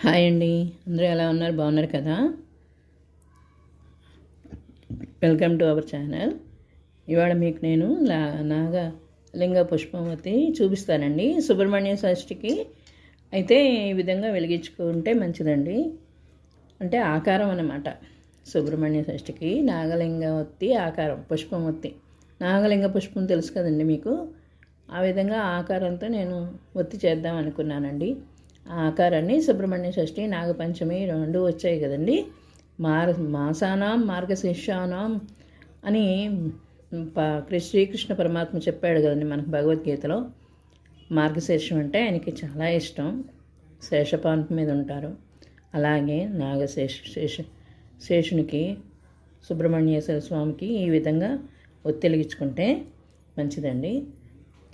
Hi అండి. అందరూ ఎలా ఉన్నారు? బాగున్నారు కదా? వెల్కమ్ టు అవర్ ఛానల్ ఇవాళ మీకు నేను నాగ లింగ పుష్పవతి చూపిస్తానండి. సుబ్రహ్మణ్య షష్ఠికి. అయితే ఈ విధంగా వెలిగించుకుంటే మంచిదండి. అంటే ఆకారం అన్నమాట. సుబ్రహ్మణ్య షష్ఠికి నాగలింగవతి ఆకారం పుష్పమొత్తి నాగలింగ పుష్పం తెలుసు కదండి మీకు? ఆ విధంగా ఆకారంతో నేను ఒత్తి చేద్దాం అనుకున్నానండి. ఆ ఆకారాన్ని సుబ్రహ్మణ్య షష్ఠి నాగపంచమి రెండు వచ్చాయి కదండి. మార్ మాసానాం మార్గశిర్షానాం అని ప శ్రీకృష్ణ పరమాత్మ చెప్పాడు కదండి మనకు భగవద్గీతలో. మార్గశీర్షం అంటే ఆయనకి చాలా ఇష్టం. శేషపాంప మీద ఉంటారు. అలాగే నాగశేష శేష శేషునికి సుబ్రహ్మణ్యేశ్వర స్వామికి ఈ విధంగా ఒత్తిలిగించుకుంటే మంచిదండి.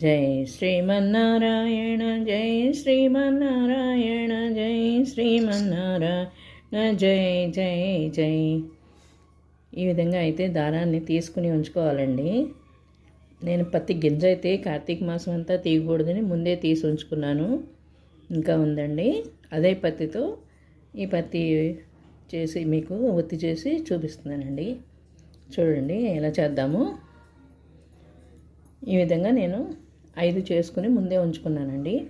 జై శ్రీమన్నారాయణ జై శ్రీమన్నారాయణ జై శ్రీమన్నారాయణ జై జై జై. ఈ విధంగా అయితే దారాన్ని తీసుకుని ఉంచుకోవాలండి. నేను పత్తి గింజ అయితే కార్తీక మాసం అంతా తీయకూడదని ముందే తీసి ఉంచుకున్నాను. ఇంకా ఉందండి. అదే పత్తితో ఈ పత్తి చేసి మీకు ఒత్తి చేసి చూపిస్తున్నానండి. చూడండి ఎలా చేద్దాము. ఈ విధంగా నేను ఐదు చేసుకుని ముందే ఉంచుకున్నానండి.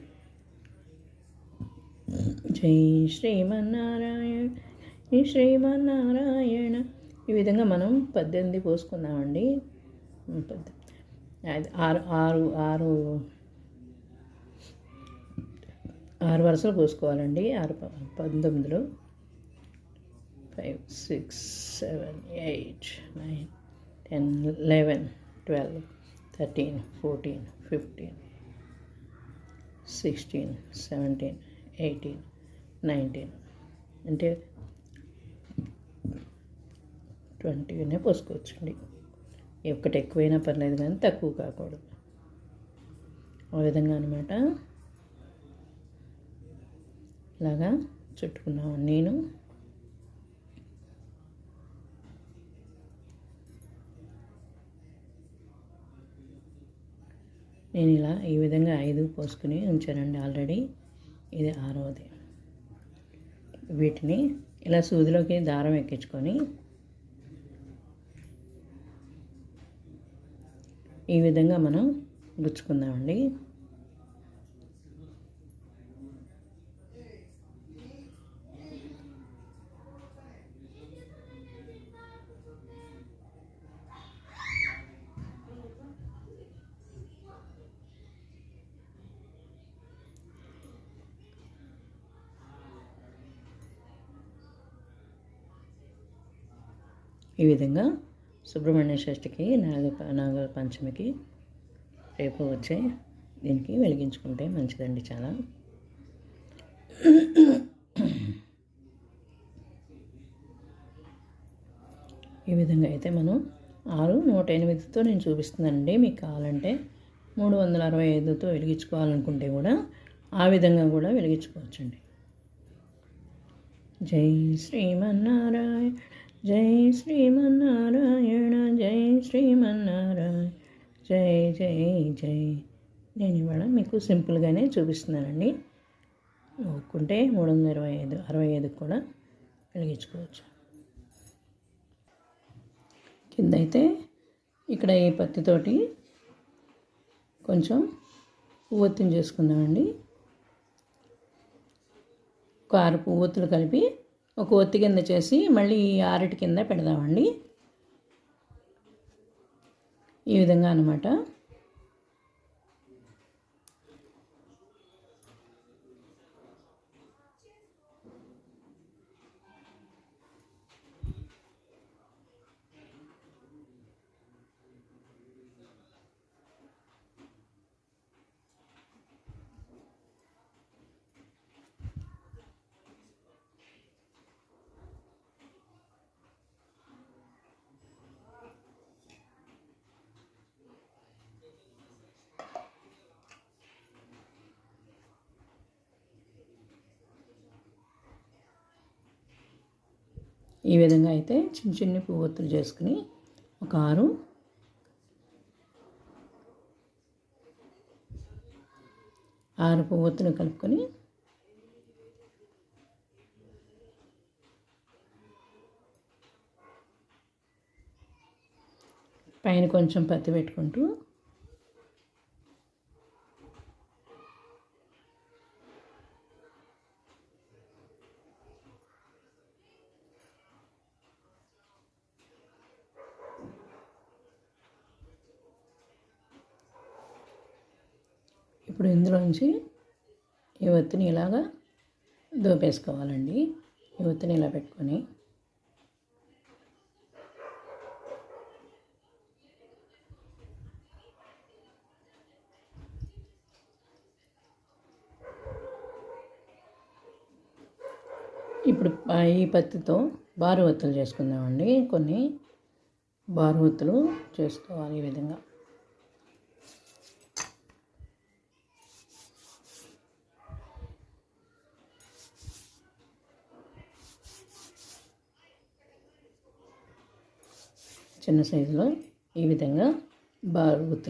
జై శ్రీమన్నారాయణ శ్రీమన్నారాయణ. ఈ విధంగా మనం పద్దెనిమిది పోసుకుందామండి. పద్దెనిమిది ఆరు ఆరు ఆరు ఆరు వరుసలు పోసుకోవాలండి. ఆరు ప- పంతొమ్మిదిలో five six seven eight nine ten eleven twelve. Thirteen fourteen fifteen sixteen seventeen eighteen nineteen. అంటే ట్వంటీనే పోసుకోవచ్చండి. ఒక్కటి ఎక్కువైనా పర్లేదు కానీ తక్కువ కాకూడదు. ఆ విధంగా అనమాట ఇలాగా చుట్టుకున్నాను నేను. నేను ఇలా ఈ విధంగా ఐదు పోసుకుని ఉంచానండి ఆల్రెడీ. ఇది ఆరవది వీటిని ఇలా సూదిలోకి దారం ఎక్కించుకొని ఈ విధంగా మనం గుచ్చుకుందామండి. ఈ విధంగా సుబ్రహ్మణ్య షష్ఠికి నాగ నాగ పంచమికి రేపు వచ్చే దీనికి వెలిగించుకుంటే మంచిదండి చాలా. ఈ విధంగా అయితే మనం ఆరు నూట ఎనిమిదితో నేను చూపిస్తున్నానండి మీకు కావాలంటే మూడు వందల అరవై ఐదుతో వెలిగించుకోవాలనుకుంటే కూడా ఆ విధంగా కూడా వెలిగించుకోవచ్చండి. జై శ్రీమన్నారాయణ. జై శ్రీమన్నారాయణ జై శ్రీమన్నారాయణ జై జై జై. నేను ఇవాళ మీకు సింపుల్గానే చూపిస్తున్నానండి. ఒక్కుంటే మూడు వందల ఇరవై ఐదు అరవై ఐదుకి కూడా వెలిగించుకోవచ్చు. కింద అయితే ఇక్కడ ఈ పత్తితోటి కొంచెం పువ్వొత్తిని చేసుకుందామండి. ఒక ఆరు పువ్వొత్తులు కలిపి ఒక ఒత్తి కింద చేసి మళ్ళీ ఈ కింద పెడదామండి. ఈ విధంగా అనమాట ఈ విధంగా అయితే చిన్న చిన్ని పువ్వొత్తులు చేసుకుని ఒక ఆరు ఆరు పువ్వొత్తులు కలుపుకొని పైన కొంచెం పత్తి పెట్టుకుంటూ ఇప్పుడు ఇందులోంచి ఈ ఒత్తిని ఇలాగా దోపేసుకోవాలండి. ఈ ఒత్తిని ఇలా పెట్టుకొని. ఇప్పుడు ఈ పత్తితో బారు ఒత్తులు చేసుకుందామండి. కొన్ని బారు ఒత్తులు చేసుకోవాలి ఈ విధంగా. చిన్న సైజులో ఈ విధంగా బారు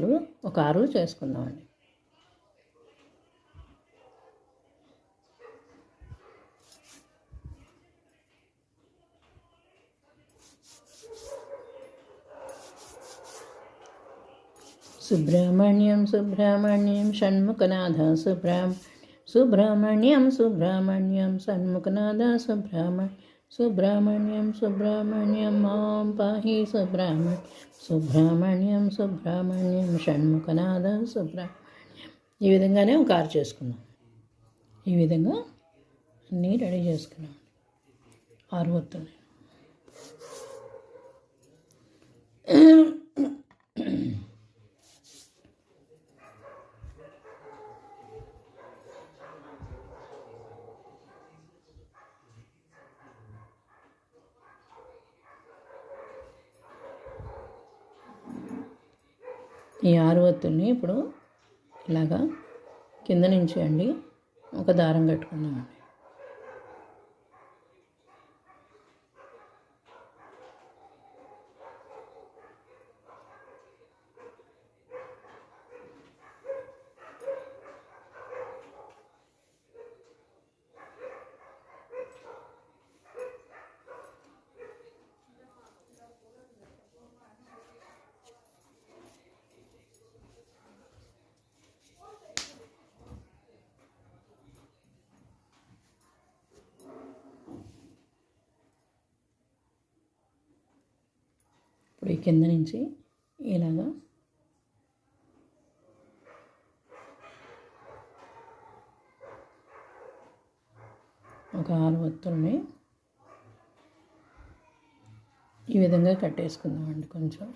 ఒక ఆరు చేసుకుందామండి. సుబ్రహ్మణ్యం సుబ్రహ్మణ్యం షణ్ముఖనాథ సుబ్రహ్మ సుబ్రహ్మణ్యం సుబ్రహ్మణ్యం షణ్ముఖనాథ సుబ్రహ్మణ్యం సుబ్రహ్మణ్యం సుబ్రహ్మణ్యం మాం పాహి సుబ్రహ్మణ్యం సుబ్రహ్మణ్యం సుబ్రహ్మణ్యం షణ్ముఖనాథ సుబ్రహ్మణ్యం ఈ విధంగానే ఒక కారు చేసుకున్నాం. ఈ విధంగా అన్నీ రెడీ చేసుకున్నాం. ఆరు వత్తున్నాయి ఈ ఆరు ఒత్తుల్ని ఇప్పుడు ఇలాగా కింద నుంచి అండి ఒక దారం కట్టుకుందామండి. ఇప్పుడు ఈ కింద నుంచి ఇలాగా. ఒక ఆరు ఒత్తుల్ని ఈ విధంగా కట్టేసుకుందామండి కొంచెం.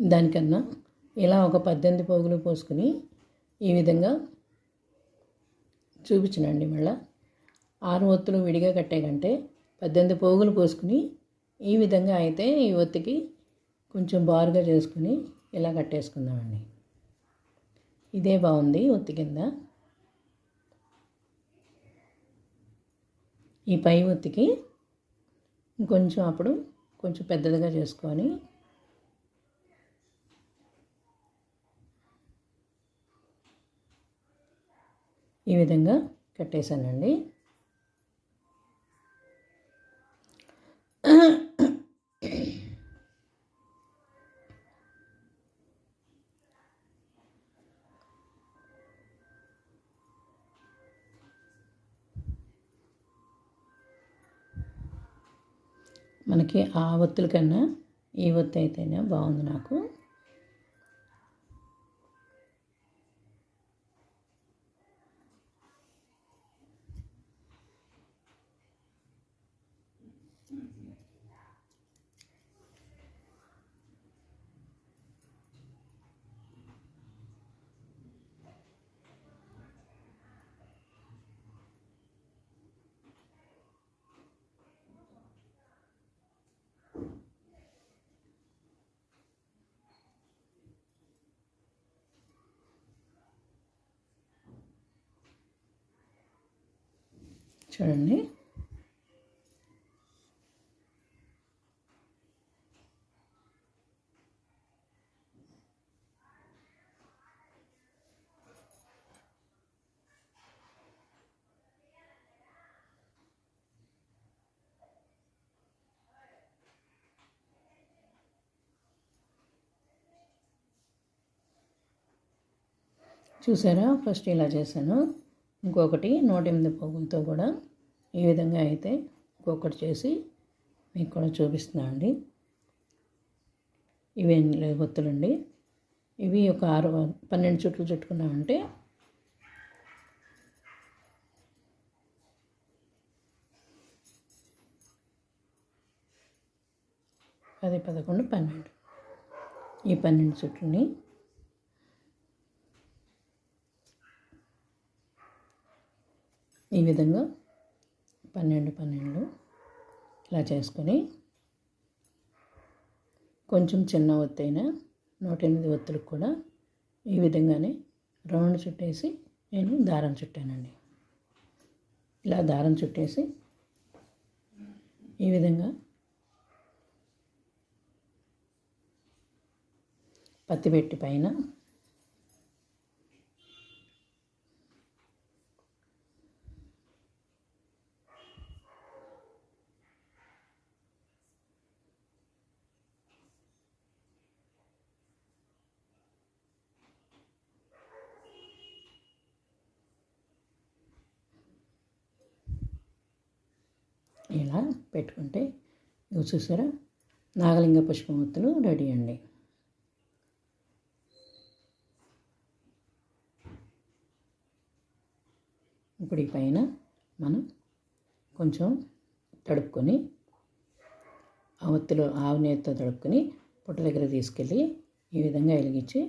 దానికన్నా ఇలా ఒక పద్దెనిమిది పోగులు పోసుకుని ఈ విధంగా చూపించనండి మళ్ళా. ఆరు ఒత్తులు విడిగా కట్టే కంటే పద్దెనిమిది పోగులు పోసుకుని ఈ విధంగా అయితే ఈ ఒత్తికి కొంచెం బారుగా చేసుకుని ఇలా కట్టేసుకుందామండి. ఇదే బాగుంది ఒత్తి కింద. ఈ పై ఒత్తికి కొంచెం అప్పుడు కొంచెం పెద్దదిగా చేసుకొని ఈ విధంగా కట్టేశానండి. మనకి ఆ ఒత్తుల కన్నా ఈ ఒత్తి అయితేనే బాగుంది నాకు. చూడండి. చూసారా? ఫస్ట్ ఇలా చేశాను. ఇంకొకటి నూట ఎనిమిది పోగులతో కూడా. ఈ విధంగా అయితే ఇంకొకటి చేసి మీకు కూడా చూపిస్తున్నాను అండి. ఇవి ఒత్తులండి. ఇవి ఒక ఆరు పన్నెండు చుట్లు చుట్టుకున్నామంటే పది పదకొండు పన్నెండు. ఈ పన్నెండు చుట్లని ఈ విధంగా పన్నెండు పన్నెండు ఇలా చేసుకొని కొంచెం చిన్న ఒత్తైన నూట ఎనిమిది ఒత్తులకు కూడా ఈ విధంగానే రౌండ్ చుట్టేసి నేను దారం చుట్టానండి. ఇలా దారం చుట్టేసి ఈ విధంగా పత్తి పెట్టి పైన ఇలా పెట్టుకుంటే ఇవి చూసారా? నాగలింగ పుష్పమూర్తులు రెడీ అండి. ఇప్పుడు ఈ పైన మనం కొంచెం తడుపుకొని ఆ ఆవు నేతితో తడుపుకొని పుట్ట దగ్గర తీసుకెళ్ళి ఈ విధంగా వెలిగించి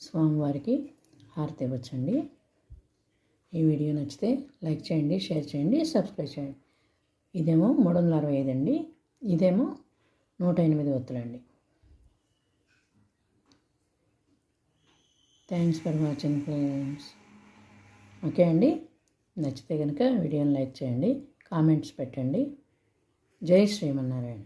స్వామివారికి హారతి ఇవ్వచ్చండి. ఈ వీడియో నచ్చితే లైక్ చేయండి షేర్ చేయండి సబ్స్క్రైబ్ చేయండి. ఇదేమో మూడు వందల అరవై ఐదు అండి. ఇదేమో నూట ఎనిమిది ఒత్తులండి. Thanks for watching friends okay అండి. నచ్చితే కనుక వీడియోని లైక్ చేయండి. కామెంట్స్ పెట్టండి. జై శ్రీమన్నారాయణ.